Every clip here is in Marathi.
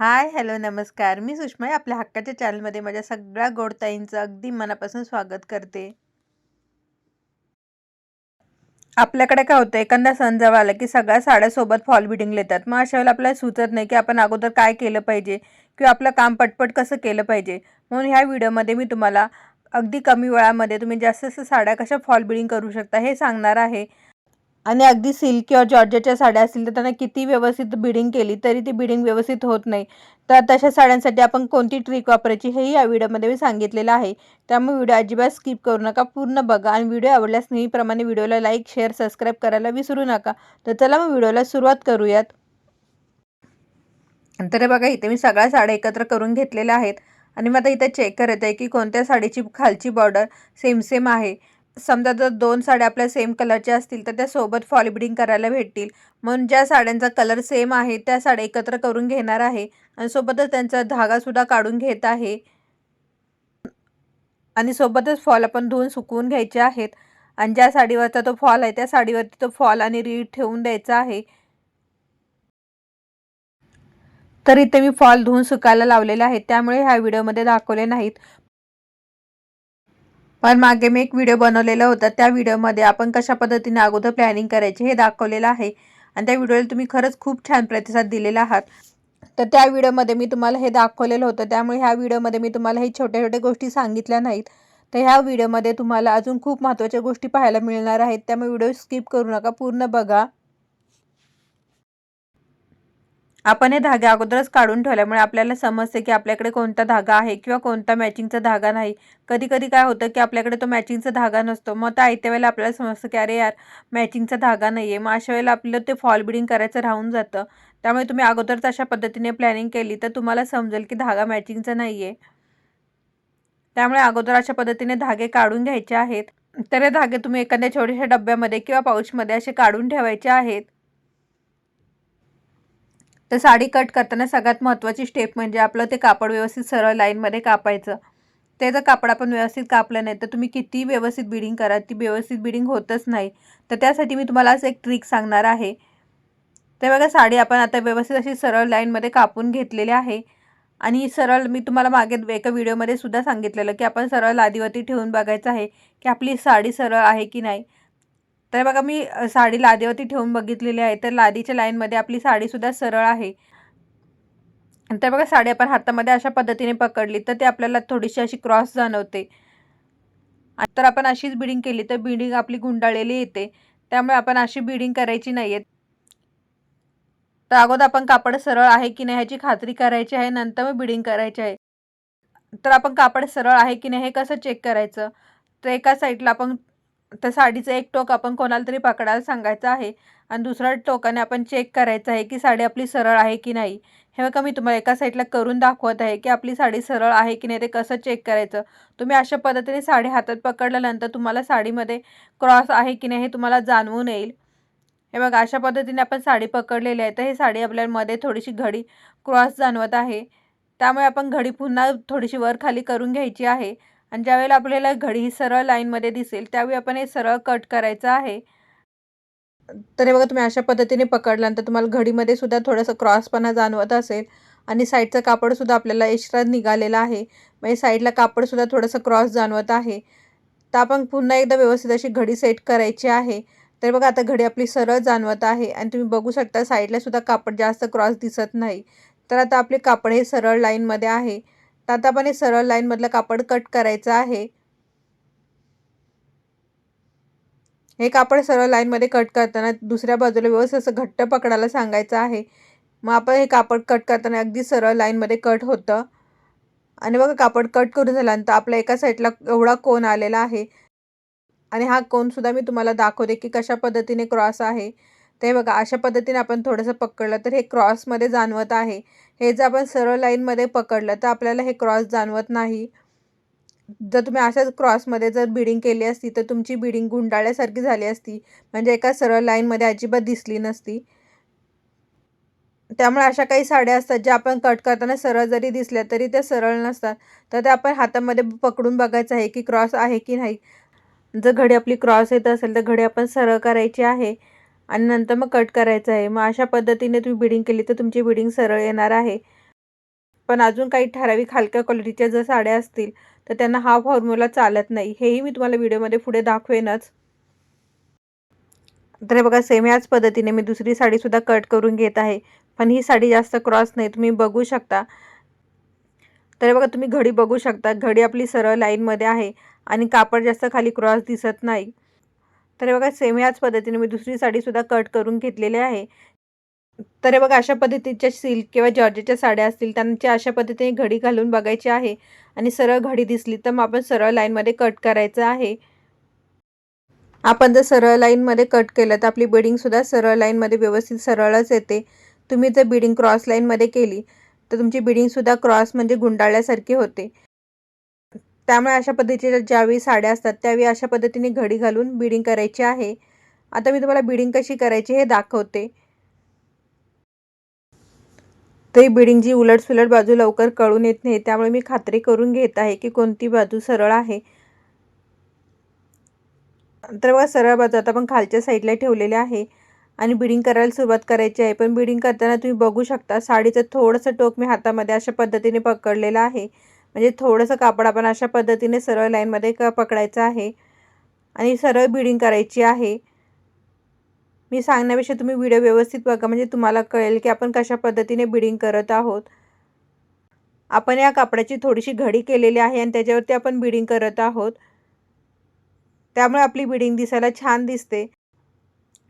हाय हॅलो नमस्कार. मी सुषमा आपल्या हक्काच्या चॅनलमध्ये. माझ्या सगळ्या गोडताईंचं अगदी मनापासून स्वागत करते. आपल्याकडे काय होतं? एखादा सण जवळ आला की सगळ्या साड्यासोबत फॉल बिडिंग लेतात. मग अशा वेळेला आपल्याला सुचत नाही की आपण अगोदर काय केलं पाहिजे किंवा आपलं काम पटपट कसं केलं पाहिजे. म्हणून ह्या व्हिडिओमध्ये मी तुम्हाला अगदी कमी वेळामध्ये तुम्ही जास्त जास्त साड्या कशा फॉल बिडिंग करू शकता हे सांगणार आहे. आणि अगदी सिल्क किंवा जॉर्जेटच्या साड्या असतील तर त्यांना किती व्यवस्थित बिडिंग केली तरी ती बिडिंग व्यवस्थित होत नाही. तर तशा साड्यांसाठी आपण कोणती ट्रिक वापरायची हेही या व्हिडिओमध्ये मी सांगितलेलं आहे. त्यामुळे व्हिडिओ अजिबात स्किप करू नका पूर्ण बघा आणि व्हिडिओ आवडल्यास नेहमीप्रमाणे व्हिडिओला लाईक शेअर सबस्क्राईब करायला विसरू नका. तर चला मग व्हिडिओला सुरुवात करूयात. तर बघा इथे मी सगळ्या साड्या एकत्र करून घेतलेल्या आहेत. आणि मग आता इथे चेक करत आहे की कोणत्या साडीची खालची बॉर्डर सेम सेम आहे. समजा जर दोन साड्या आपल्या सेम कलरच्या असतील तर त्या सोबत फॉलिबिडिंग करायला भेटतील. म्हणून ज्या साड्यांचा कलर सेम आहे त्या साड्या एकत्र करून घेणार आहे. आणि सोबतच त्यांचा धागासुद्धा काढून घेत आहे. आणि सोबतच फॉल आपण धुवून सुकवून घ्यायचे आहेत. आणि ज्या साडीवरचा तो फॉल आहे त्या साडीवरती तो फॉल आणि रीड ठेवून द्यायचा आहे. तर इथे मी फॉल धुवून सुकायला लावलेले आहेत त्यामुळे ह्या व्हिडिओमध्ये दाखवले नाहीत. पण मागे मी एक व्हिडिओ बनवलेला होता. त्या व्हिडिओमध्ये आपण कशा पद्धतीने अगोदर प्लॅनिंग करायचे हे दाखवलेलं आहे. आणि त्या व्हिडिओला तुम्ही खरंच खूप छान प्रतिसाद दिलेला आहात. तर त्या व्हिडिओमध्ये मी तुम्हाला हे दाखवलेलं होतं. त्यामुळे ह्या व्हिडिओमध्ये मी तुम्हाला हे छोट्या छोट्या गोष्टी सांगितल्या नाहीत. तर ह्या व्हिडिओमध्ये तुम्हाला अजून खूप महत्त्वाच्या गोष्टी पाहायला मिळणार आहेत. त्यामुळे व्हिडिओ स्किप करू नका. पूर्ण बघा. आपण हे धागे अगोदरच काढून ठेवल्यामुळे आपल्याला समजते की आपल्याकडे कोणता धागा आहे किंवा कोणता मॅचिंगचा धागा नाही. कधी कधी काय होतं की आपल्याकडे तो मॅचिंगचा धागा नसतो. मग त्या आयत्या वेळेला आपल्याला समजतं की अरे यार मॅचिंगचा धागा नाही आहे मग अशा वेळेला आपलं ते फॉल बिडिंग करायचं राहून जातं. त्यामुळे तुम्ही अगोदरच अशा पद्धतीने प्लॅनिंग केली तर तुम्हाला समजेल की धागा मॅचिंगचा नाही आहे त्यामुळे अगोदर अशा पद्धतीने धागे काढून घ्यायचे आहेत. तर हे धागे तुम्ही एखाद्या छोट्याशा डब्यामध्ये किंवा पाऊचमध्ये असे काढून ठेवायचे आहेत. तर साडी कट करताना सगळ्यात महत्त्वाची स्टेप म्हणजे आपलं ते कापड व्यवस्थित सरळ लाईनमध्ये कापायचं. ते जर कापड आपण व्यवस्थित कापलं नाही तर तुम्ही किती व्यवस्थित बिडिंग करा ती व्यवस्थित बिडिंग होतच नाही. तर त्यासाठी मी तुम्हाला असं एक ट्रिक सांगणार आहे. ते बघा साडी आपण आता व्यवस्थित अशी सरळ लाईनमध्ये कापून घेतलेली आहे. आणि सरळ मी तुम्हाला मागे एका व्हिडिओमध्ये सुद्धा सांगितलेलं की आपण सरळ लादीवरती ठेवून बघायचं आहे की आपली साडी सरळ आहे की नाही. तर बघा मी साडी लादीवरती ठेवून बघितलेली आहे. तर लादीच्या लाईनमध्ये आपली साडीसुद्धा सरळ आहे. तर बघा साडी आपण हातामध्ये अशा पद्धतीने पकडली तर ती आपल्याला थोडीशी अशी क्रॉस जाणवते. तर आपण अशीच बिडिंग केली तर बिडिंग आपली गुंडाळलेली येते. त्यामुळे आपण अशी बिडिंग करायची नाही आहे तर अगोदर आपण कापड सरळ आहे की नाही ह्याची खात्री करायची आहे. नंतर मग बिडिंग करायची आहे. तर आपण कापड सरळ आहे की नाही हे कसं चेक करायचं? तर एका साईडला आपण तर साडीचं एक टोक आपण कोणाला तरी पकडायला सांगायचं आहे आणि दुसऱ्या टोकाने आपण चेक करायचं आहे की साडी आपली सरळ आहे की नाही. हे बघा मी तुम्हाला एका साईडला करून दाखवत आहे की आपली साडी सरळ आहे की नाही ते कसं चेक करायचं. तुम्ही अशा पद्धतीने साडी हातात पकडल्यानंतर तुम्हाला साडीमध्ये क्रॉस आहे की नाही हे तुम्हाला जाणवून येईल. हे बघा अशा पद्धतीने आपण साडी पकडलेली आहे तर ही साडी आपल्यामध्ये थोडीशी घडी क्रॉस जाणवत आहे. त्यामुळे आपण घडी पुन्हा थोडीशी वर खाली करून घ्यायची आहे. आणि ज्यावेळेला आपल्याला घडी ही सरळ लाईनमध्ये दिसेल त्यावेळी आपण हे सरळ कट करायचं आहे. तर हे बघा तुम्ही अशा पद्धतीने पकडल्यानंतर तुम्हाला घडीमध्ये सुद्धा थोडंसं क्रॉसपणा जाणवत असेल आणि साईडचं कापडसुद्धा आपल्याला एक्स्ट्रा निघालेलं आहे. म्हणजे साईडला कापडसुद्धा थोडंसं क्रॉस जाणवत आहे. तर आपण पुन्हा एकदा व्यवस्थित अशी घडी सेट करायची आहे. तर बघा आता घडी आपली सरळ जाणवत आहे आणि तुम्ही बघू शकता साईडलासुद्धा कापड जास्त क्रॉस दिसत नाही. तर आता आपले कापड हे सरळ लाईनमध्ये आहे. आता आपण हे सरळ लाईनमधलं कापड कट करायचं आहे. हे कापड सरळ लाईनमध्ये कट करताना दुसऱ्या बाजूला व्यवस्थित असं घट्ट पकडायला सांगायचं आहे. मग आपण हे कापड कट करताना अगदी सरळ लाईनमध्ये कट होतं. आणि बघा कापड कट करून झाल्यानंतर आपल्या एका साईडला एवढा कोण आलेला आहे. आणि हा कोणसुद्धा मी तुम्हाला दाखवते की कशा पद्धतीने क्रॉस आहे. ते बघा अशा पद्धतीने आपण थोडंसं पकडलं तर हे क्रॉसमध्ये जाणवत आहे. हे जर आपण सरळ लाईनमध्ये पकडलं तर आपल्याला हे क्रॉस जाणवत नाही. जर तुम्ही अशाच क्रॉसमध्ये जर बिडिंग केली असती तर तुमची बिडिंग गुंडाळ्यासारखी झाली असती. म्हणजे एका सरळ लाईनमध्ये अजिबात दिसली नसती. त्यामुळे अशा काही साड्या असतात ज्या आपण कट करताना सरळ जरी दिसल्या तरी त्या सरळ नसतात. तर त्या आपण हातामध्ये पकडून बघायचं आहे की क्रॉस आहे की नाही. जर घडी आपली क्रॉस येत असेल तर घडी आपण सरळ करायची आहे. आणि नंतर मग कट करायचं आहे. मग अशा पद्धतीने तुम्ही बिडिंग केली तर तुमची बिडिंग सरळ येणार आहे. पण अजून काही ठराविक हलक्या क्वालिटीच्या जर साड्या असतील तर त्यांना हा फॉर्म्युला चालत नाही. हेही मी तुम्हाला व्हिडिओमध्ये पुढे दाखवेनच. तर बघा सेम याच पद्धतीने मी दुसरी साडीसुद्धा कट करून घेत आहे. पण ही साडी जास्त क्रॉस नाही. तुम्ही बघू शकता. तर बघा तुम्ही घडी बघू शकता. घडी आपली सरळ लाईनमध्ये आहे आणि कापड जास्त खाली क्रॉस दिसत नाही. तर हे बघा सेम याच पद्धतीने मी दुसरी साडीसुद्धा कट करून घेतलेली आहे. तर हे बघा अशा पद्धतीच्या सिल्क किंवा जॉर्जेच्या साड्या असतील त्यांच्या अशा पद्धतीने घडी घालून बघायची आहे. आणि सरळ घडी दिसली तर मग आपण सरळ लाईनमध्ये कट करायचं आहे. आपण जर सरळ लाईनमध्ये कट केलं तर आपली बिडिंगसुद्धा सरळ लाईनमध्ये व्यवस्थित सरळच येते. तुम्ही जर बिडिंग क्रॉस लाईनमध्ये केली तर तुमची बिडिंगसुद्धा क्रॉस म्हणजे गुंडाळल्यासारखी होते. त्यामुळे अशा पद्धतीच्या ज्यावेळी साड्या असतात त्यावेळी अशा पद्धतीने घडी घालून बिडिंग करायची आहे. आता मी तुम्हाला बिडिंग कशी करायची हे दाखवते. तरी ही बिडिंगची उलट सुलट बाजू लवकर कळून येत नाही त्यामुळे मी खात्री करून घेत आहे की कोणती बाजू सरळ आहे. तर बघा सरळ बाजू आता आपण खालच्या साईडला ठेवलेले आहे आणि बिडिंग करायला सुरुवात करायची आहे. पण बिडिंग करताना तुम्ही बघू शकता साडीचं थोडंसं टोक मी हातामध्ये अशा पद्धतीने पकडलेलं आहे. म्हणजे थोडंसं कापड आपण अशा पद्धतीने सरळ लाईनमध्ये क पकडायचं आहे. आणि सरळ बिडिंग करायची आहे. मी सांगण्यापेक्षा तुम्ही व्हिडिओ व्यवस्थित बघा म्हणजे तुम्हाला कळेल की आपण कशा पद्धतीने बिडिंग करत आहोत. आपण या कापडाची थोडीशी घडी केलेली आहे आणि त्याच्यावरती आपण बिडिंग करत आहोत. त्यामुळे आपली बिडिंग दिसायला छान दिसते.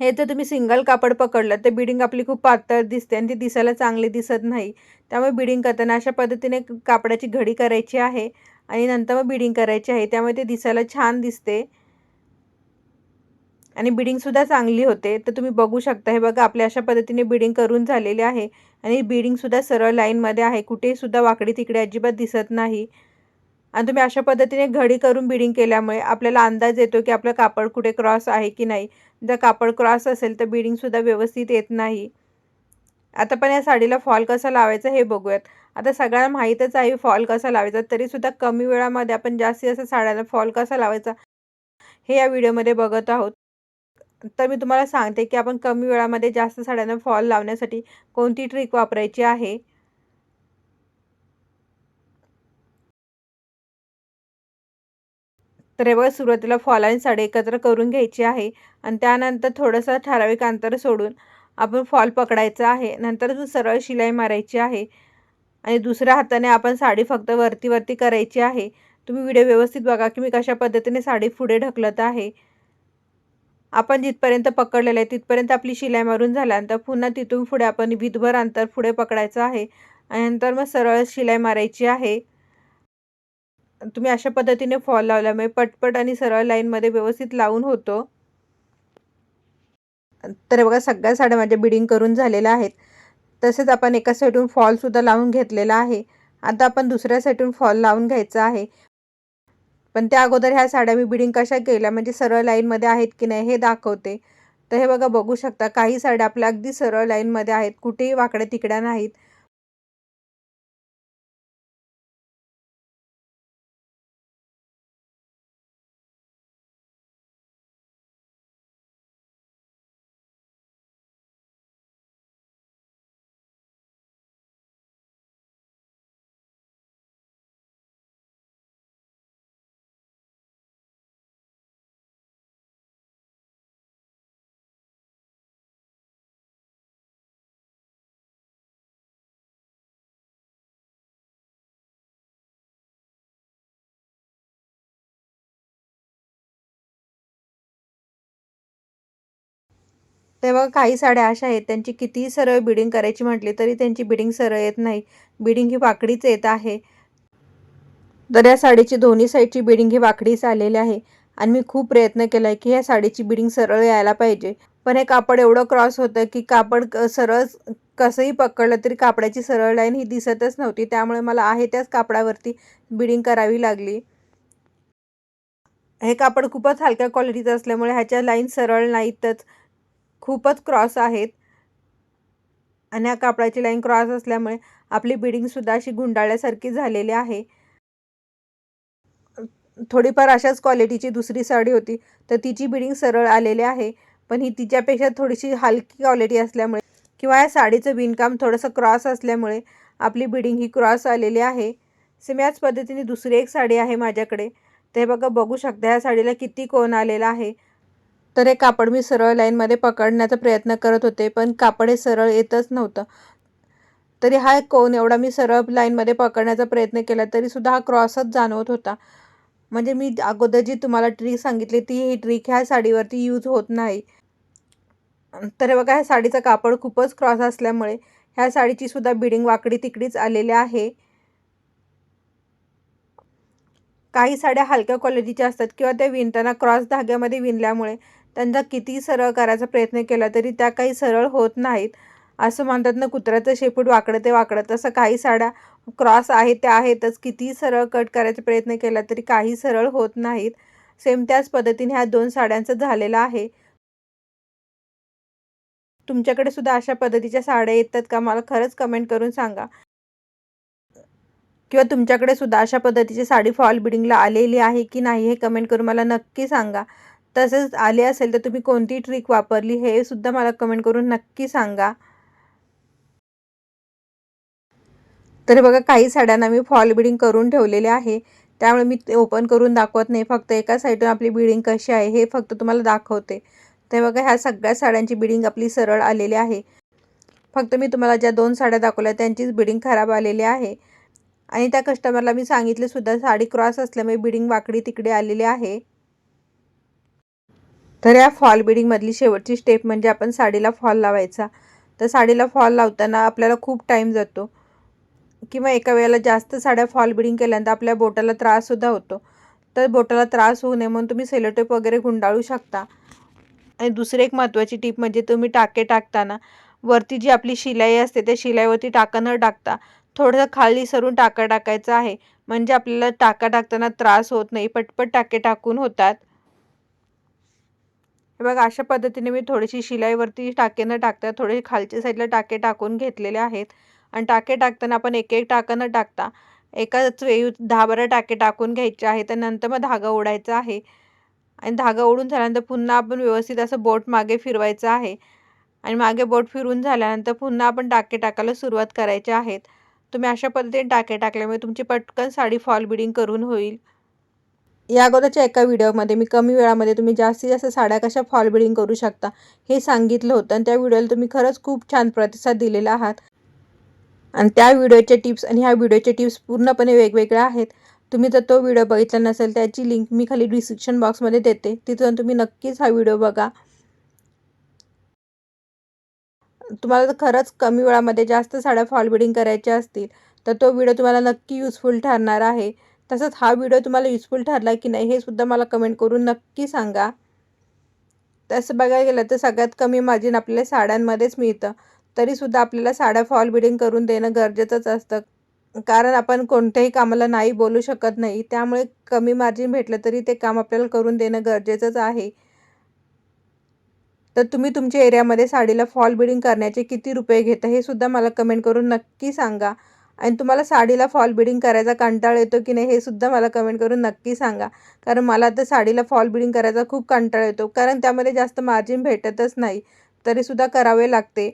हे जर तुम्ही सिंगल कापड पकडलं तर बिडिंग आपली खूप पातळ दिसते आणि ती दिसायला चांगली दिसत नाही. त्यामुळे बिडिंग करताना अशा पद्धतीने कापडाची घडी करायची आहे आणि नंतर मग बिडिंग करायची आहे. त्यामुळे ते दिसायला छान दिसते. आणि बिडिंगसुद्धा चांगली होते. तर तुम्ही बघू शकता हे बघा आपल्या अशा पद्धतीने बिडिंग करून झालेली आहे. आणि बिडिंगसुद्धा सरळ लाईनमध्ये आहे. कुठेसुद्धा वाकडी तिकडे अजिबात दिसत नाही. आणि तुम्ही अशा पद्धतीने घडी करून बिडिंग केल्यामुळे आपल्याला अंदाज येतो की आपलं कापड कुठे क्रॉस आहे की नाही. जर कापड क्रॉस असेल तर बिडिंगसुद्धा व्यवस्थित येत नाही. आता पण या साडीला फॉल कसा लावायचा हे बघूयात. आता सगळ्यांना माहीतच आहे फॉल कसा लावायचा. तरीसुद्धा कमी वेळामध्ये आपण जास्तीत जास्त साड्यांना फॉल कसा लावायचा हे या व्हिडिओमध्ये बघत आहोत. तर मी तुम्हाला सांगते की आपण कमी वेळामध्ये जास्त साड्यांना फॉल लावण्यासाठी कोणती ट्रिक वापरायची आहे? तर हे बघा सुरुवातीला फॉल आणि साडी एकत्र करून घ्यायची आहे आणि त्यानंतर थोडंसं ठराविक अंतर सोडून आपण फॉल पकडायचा आहे. नंतर सरळ शिलाई मारायची आहे आणि दुसऱ्या हाताने आपण साडी फक्त वरती वरती करायची आहे. तुम्ही व्हिडिओ व्यवस्थित बघा की मी कशा पद्धतीने साडी पुढे ढकलत आहे. आपण जिथपर्यंत पकडलेलं आहे तिथपर्यंत आपली शिलाई मारून झाल्यानंतर पुन्हा तिथून पुढे आपण विधभर अंतर पुढे पकडायचं आहे. आणि नंतर मग सरळ शिलाई मारायची आहे. तुम्ही अशा पद्धतीने फॉल लावल्यामुळे म्हणजे पटपट आणि सरळ लाईनमध्ये व्यवस्थित लावून होतो. तर बघा सगळ्या साड्या माझ्या बिडिंग करून झालेल्या आहेत. तसेच आपण एका साईडून फॉलसुद्धा लावून घेतलेला आहे. आता आपण दुसऱ्या साईडून फॉल लावून घ्यायचा आहे. पण त्या अगोदर ह्या साड्या मी बिडिंग कशा केल्या म्हणजे सरळ लाईनमध्ये आहेत की नाही हे दाखवते. तर हे बघा बघू शकता काही साड्या आपल्या अगदी सरळ लाईनमध्ये आहेत कुठेही वाकड्या तिकड्या नाहीत. तेव्हा काही साड्या अशा आहेत त्यांची कितीही सरळ बिडिंग करायची म्हटली तरी त्यांची बिडिंग सरळ येत नाही. बिडिंग ही वाकडीच येत आहे. तर या साडीची दोन्ही साईडची बिडिंग ही वाकडीच आलेली आहे. आणि मी खूप प्रयत्न केला आहे की ह्या साडीची बिडिंग सरळ यायला पाहिजे. पण हे कापड एवढं क्रॉस होतं की कापड सरळ कसंही पकडलं तरी कापडाची सरळ लाईन ही दिसतच नव्हती. त्यामुळे मला आहे त्याच कापडावरती बिडिंग करावी लागली. हे कापड खूपच हलक्या क्वालिटीचं असल्यामुळे ह्याच्या लाईन सरळ नाहीतच. खूपच क्रॉस आहेत. आणि या कापडाची लाईन क्रॉस असल्यामुळे आपली बिडिंगसुद्धा अशी गुंडाळ्यासारखी झालेली आहे. थोडीफार अशाच क्वालिटीची दुसरी साडी होती तर तिची बिडिंग सरळ आलेली आहे. पण ही तिच्यापेक्षा थोडीशी हलकी क्वालिटी असल्यामुळे किंवा या साडीचं विणकाम थोडंसं क्रॉस असल्यामुळे आपली बिडिंग ही क्रॉस आलेली आहे. सेम याच पद्धतीने दुसरी एक साडी आहे माझ्याकडे. ते बघा बघू शकता ह्या साडीला किती कोण आलेला आहे. तर हे कापड मी सरळ लाईनमध्ये पकडण्याचा प्रयत्न करत होते पण कापड हे सरळ येतच नव्हतं. तरी हा कोण एवढा मी सरळ लाईनमध्ये पकडण्याचा प्रयत्न केला तरीसुद्धा हा क्रॉसच जाणवत होता. म्हणजे मी अगोदर जी तुम्हाला ट्रिक सांगितली ती ही ट्रिक ह्या साडीवरती यूज होत नाही. तर हे बघा ह्या साडीचं कापड खूपच क्रॉस असल्यामुळे ह्या साडीची सुद्धा बिडिंग वाकडी तिकडीच आलेली आहे. काही साड्या हलक्या क्वालिटीच्या असतात किंवा त्या विणताना क्रॉस धाग्यामध्ये विणल्यामुळे त्यांचा किती सरळ करायचा प्रयत्न केला तरी त्या काही सरळ होत नाहीत. असं म्हणतात ना कुत्र्याचं शेपूट वाकडं ते वाकडं तसं काही साड्या क्रॉस आहेत त्या आहेतच. किती सरळ कट करायचा प्रयत्न केला तरी काही सरळ होत नाहीत. सेम त्याच पद्धतीने ह्या दोन साड्यांचं झालेलं आहे. तुमच्याकडे सुद्धा अशा पद्धतीच्या साड्या येतात का? मला खरंच कमेंट करून सांगा. किंवा तुमच्याकडे सुद्धा अशा पद्धतीची साडी फॉल बिडिंगला आलेली आहे की नाही हे कमेंट करून मला नक्की सांगा. तसेच आले असेल तर तुम्ही कोणती ट्रिक वापरली हे सुद्धा मला कमेंट करून नक्की सांगा. तर बघा काही साड्यांना मी फॉल बिडिंग करून ठेवलेले आहे. त्यामुळे मी ते ओपन करून दाखवत नाही. फक्त एका साईडून आपली बिडिंग कशी आहे हे फक्त तुम्हाला दाखवते. तर बघा ह्या सगळ्या साड्यांची बिडिंग आपली सरळ आलेली आहे. फक्त मी तुम्हाला ज्या दोन साड्या दाखवल्या त्यांचीच बिडिंग खराब आलेली आहे. आणि त्या कस्टमरला मी सांगितले सुद्धा साडी क्रॉस असल्यामुळे बिडिंग वाकडी तिकडे आलेली आहे. तर या फॉल बिडिंगमधली शेवटची स्टेप म्हणजे आपण साडीला फॉल लावायचा. तर साडीला फॉल लावताना आपल्याला खूप टाईम जातो. किंवा एका वेळेला जास्त साड्या फॉल बिडिंग केल्यानंतर आपल्या बोटाला त्राससुद्धा होतो. तर बोटाला त्रास होऊ नये म्हणून तुम्ही सेलोटेप वगैरे गुंडाळू शकता. आणि दुसरी एक महत्त्वाची टीप म्हणजे तुम्ही टाके टाकताना वरती जी आपली शिलाई असते त्या शिलाईवरती टाका न टाकता थोडंसं खाली सरून टाका टाकायचं आहे. म्हणजे आपल्याला टाका टाकताना त्रास होत नाही. पटपट टाके टाकून होतात. हे बघा अशा पद्धतीने मी थोडीशी शिलाईवरती टाके न टाकता थोडे खालच्या साईडला टाके टाकून घेतलेले आहेत. आणि टाके टाकताना आपण एक एक टाका न टाकता एकाच वेळी दहा बारा टाके टाकून घ्यायचे आहे तर नंतर मग धागा ओढायचा आहे. आणि धागा ओढून झाल्यानंतर पुन्हा आपण व्यवस्थित असं बोट मागे फिरवायचं आहे. आणि मागे बोट फिरून झाल्यानंतर पुन्हा आपण टाके टाकायला सुरुवात करायचे आहेत. तुम्ही अशा पद्धतीने टाके टाकल्यामुळे तुमची पटकन साडी फॉल बिडिंग करून होईल. या अगोदरच्या एका व्हिडिओमध्ये मी कमी वेळामध्ये तुम्ही जास्तीत जास्त साड्या कशा फॉल बिडिंग करू शकता हे सांगितलं होतं. आणि त्या व्हिडिओला तुम्ही खरंच खूप छान प्रतिसाद दिलेला आहात. आणि त्या व्हिडिओचे टिप्स आणि ह्या व्हिडिओचे टिप्स पूर्णपणे वेगवेगळ्या आहेत. तुम्ही जर तो व्हिडिओ बघितला नसेल त्याची लिंक मी खाली डिस्क्रिप्शन बॉक्समध्ये देते. तिथून तुम्ही नक्कीच हा व्हिडिओ बघा. तुम्हाला जर खरंच कमी वेळामध्ये जास्त साड्या फॉल बिडिंग करायच्या असतील तर तो व्हिडिओ तुम्हाला नक्की युजफुल ठरणार आहे. तसंच हा व्हिडिओ तुम्हाला युजफुल ठरला की नाही हे सुद्धा मला कमेंट करून नक्की सांगा. तसं बघायला गेलं तर सगळ्यात कमी मार्जिन आपल्याला साड्यांमध्येच मिळतं. तरीसुद्धा आपल्याला साड्या फॉल बिडिंग करून देणं गरजेचंच असतं. कारण आपण कोणत्याही कामाला नाही बोलू शकत नाही. त्यामुळे कमी मार्जिन भेटलं तरी ते काम आपल्याला करून देणं गरजेचंच आहे. तर तुम्ही तुमच्या एरियामध्ये साडीला फॉल बिडिंग करण्याचे किती रुपये घेता हे सुद्धा मला कमेंट करून नक्की सांगा. आणि तुम्हाला साडीला फॉल बिडिंग करायचा कंटाळ येतो की नाही हे सुद्धा मला कमेंट करून नक्की सांगा. कारण मला तर साडीला फॉल बिडिंग करायचा खूप कंटाळ येतो. कारण त्यामध्ये जास्त मार्जिन भेटतच नाही. तरीसुद्धा करावे लागते.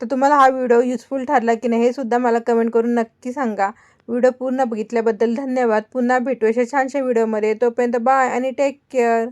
तर तुम्हाला हा व्हिडिओ युजफुल ठरला की नाही हे सुद्धा मला कमेंट करून नक्की सांगा. व्हिडिओ पूर्ण बघितल्याबद्दल धन्यवाद. पुन्हा भेटू अशा छानशा व्हिडिओमध्ये तोपर्यंत बाय आणि टेक केअर